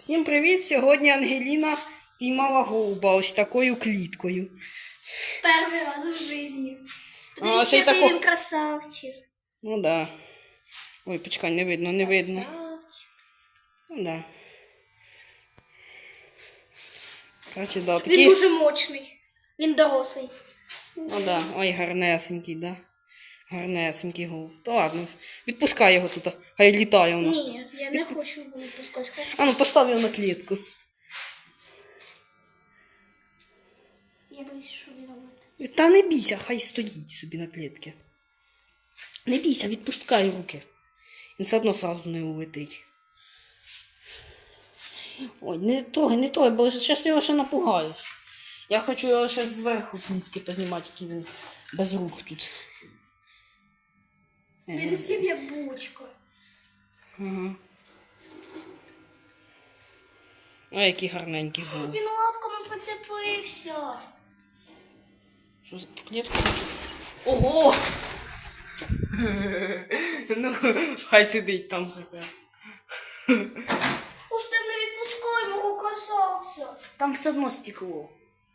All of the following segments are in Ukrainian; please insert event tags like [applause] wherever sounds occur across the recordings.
Всім привіт! Сьогодні Ангеліна піймала голуба ось такою кліткою. Перший раз в житті. Подивіться, тако- він красавчик. Ну да. Ой, почекай, не видно, не видно. Красавчик. Ну да. Короче, да, Він дуже мощний. Він дорослий. Ну да. Ой, гарнесенький, да. Гарнесенький голуб. То ладно, відпускай його тут, хай літає у нас. Ні, я не хочу його випускати. Хочу- А ну постав його на клітку. Я боюсь, що він робить. Та не бійся, хай стоїть собі на клітці. Не бійся, відпускай руки. Він все одно сразу не улетить. Ой, не той, не той, бо зараз його ще напугаєш. Я хочу його ще зверху клітки познімати, який він без рук тут. Він сів як булочка. Ага. Ой, який гарненький голуб. Він лапками поцепився. Що за клітку? Ого! [laughs] ну, хай сидить там. Ось ти не відпускай мого красавця. Там все одно стекло.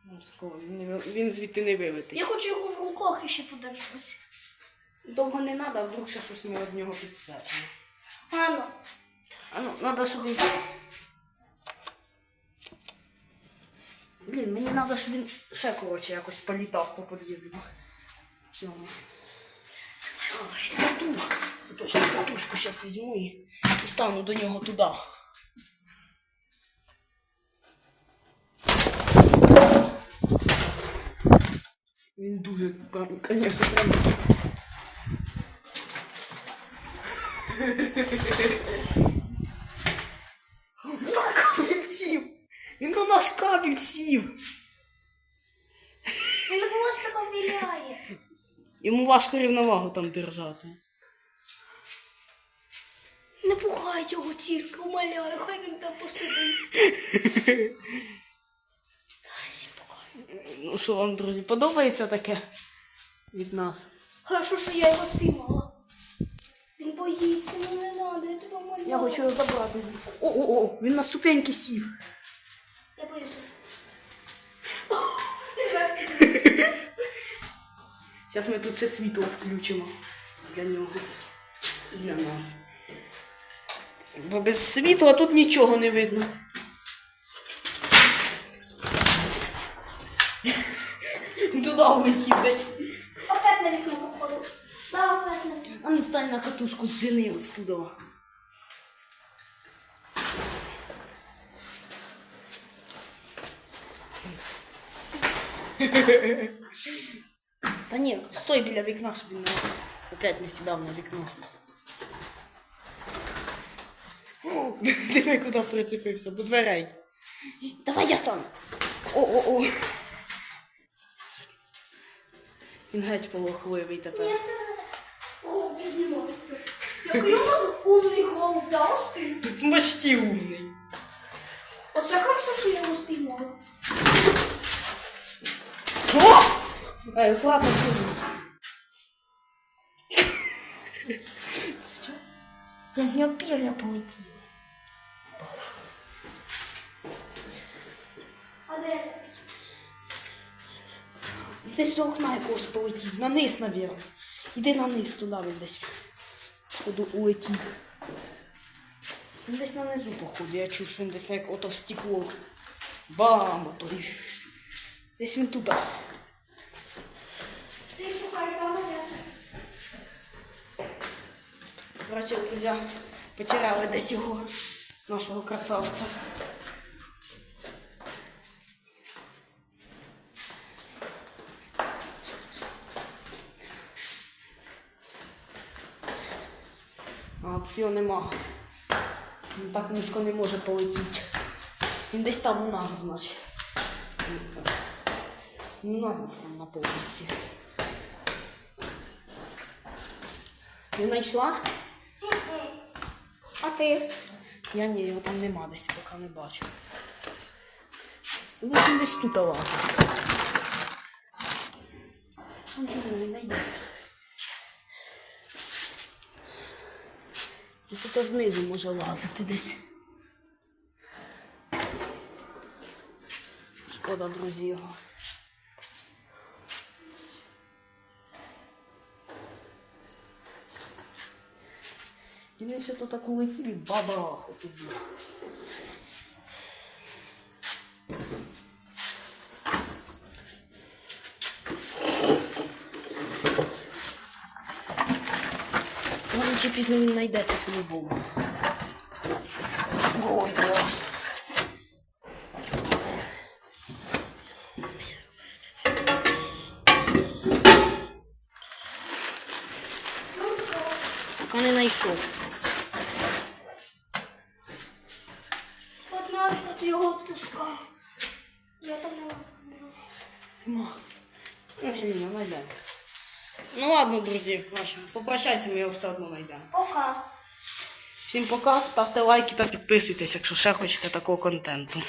Там скло, він, він звідти не вилетить. Я хочу його в руках іще подивитися. Довго не треба, вдруг ще щось ми від нього підсепимо. Ану. А ну, треба, щоб він. Блін, мені треба, щоб він ще коротше якось політав по під'їзду. Все. Ой, Катушку. Точно катушку зараз візьму і стану до нього туди. Він дуже, звісно, прям. На кабель сів! Він на наш кабель сів! Він просто ковіляє. Йому важко рівновагу там держати. Не пугай його тільки, умоляю, хай він там посидить. Дай сім пугай. Ну що вам, друзі, подобається таке від нас? Хорошо, що я його спіймала. Боїться, ну не надо, я тебе умоляю. Я хочу його забрати. О-о-о, він на ступеньки сів. Я боюся. Зараз ми тут ще світло включимо для нього. Для нас. Бо без світла тут нічого не видно. Туди улетів десь. Опять на вікно походу. Да. А ну стань на катушку зжени ось туди. Та ні, стой біля вікна, щоб він не- опять не сідав на вікно. Диви, куди прицепився, до. Давай я сам. О-о-о. Він геть полохливий тепер. О, піднімається. Який у нас умний голуб, да, Остин? Почти умний. Оце хорошо, що я його спіймала. О! Ей, аккуратно сюди. Я з нього пір'я полетів. А де? Десь до окна якогось полетів. На низ, навірно. Іди на низ туди він десь. Походу улетів. Він десь на низу, походу. Я чув, що він десь як ото в стекло. Бам! Ото. Десь він туди. Ти шукай там? Короче, друзі, потеряли десь його, нашого красавця. Його нема. Він так низько не може полетіти. Він десь там у нас, значить. Він у нас десь там на поверсі. Не знайшла? А ти? Я ні, його там нема десь, поки не бачу. Ну, він десь тут лазить. Туди не знайдеться. Ну, і тут знизу може лазити десь. Шкода, друзі, його. І він ще тут так улетів і бабаху туди. Чи пізно він знайдеться по-любому. Ой, бля. Поки не знайшов. От нащо ти його відпускав? Я там не Ма. Ні, ні, не знайдемо. Ну ладно, друзі. Попрощайся, ми його все одно знайдемо. Пока. Всім пока, ставте лайки та підписуйтесь, якщо ще хочете такого контенту.